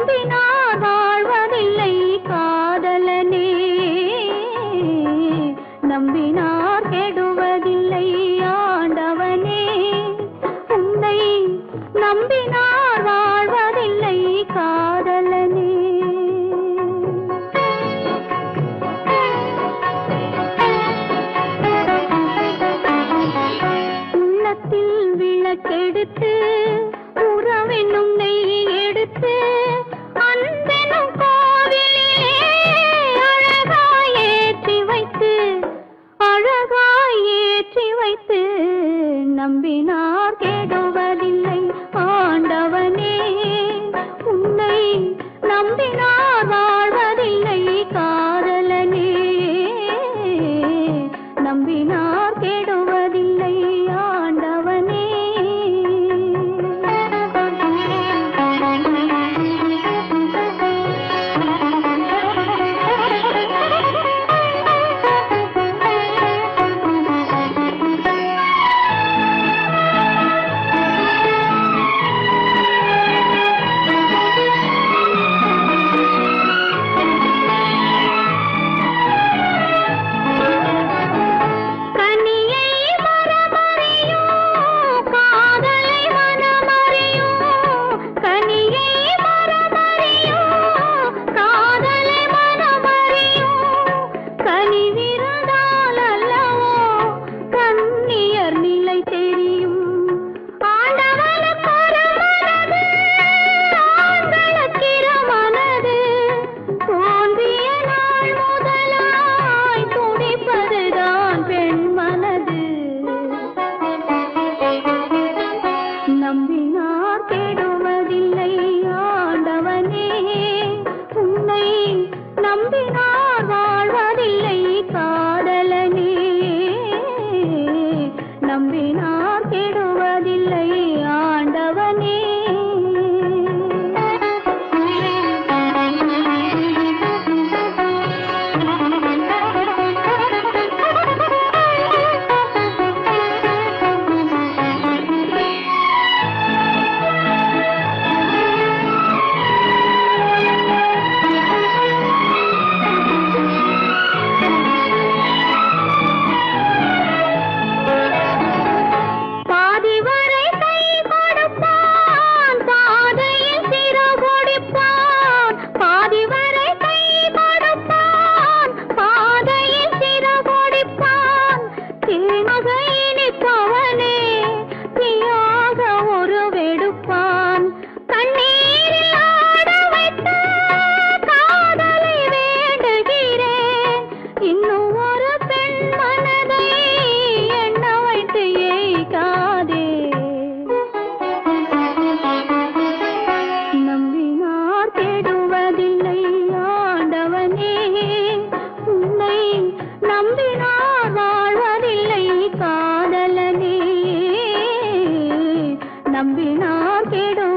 அன்பினால் வாழ்வதில்லை காதலனே. நம்பினார் கெடுவதில்லை ஆண்டவனே. உன்னை நம்பினார் வாழ்வதில்லை காதல் வைத்து நம்பினார் கெடுவதில்லை. ஆண்டவனே உன்னை நம்பினார் வாழ்வதில்லை. காதலனே நம்பினார் கெடுவதில்லை. நம்பினார் கெடுவதில்லை. நம்பினான் கெடும்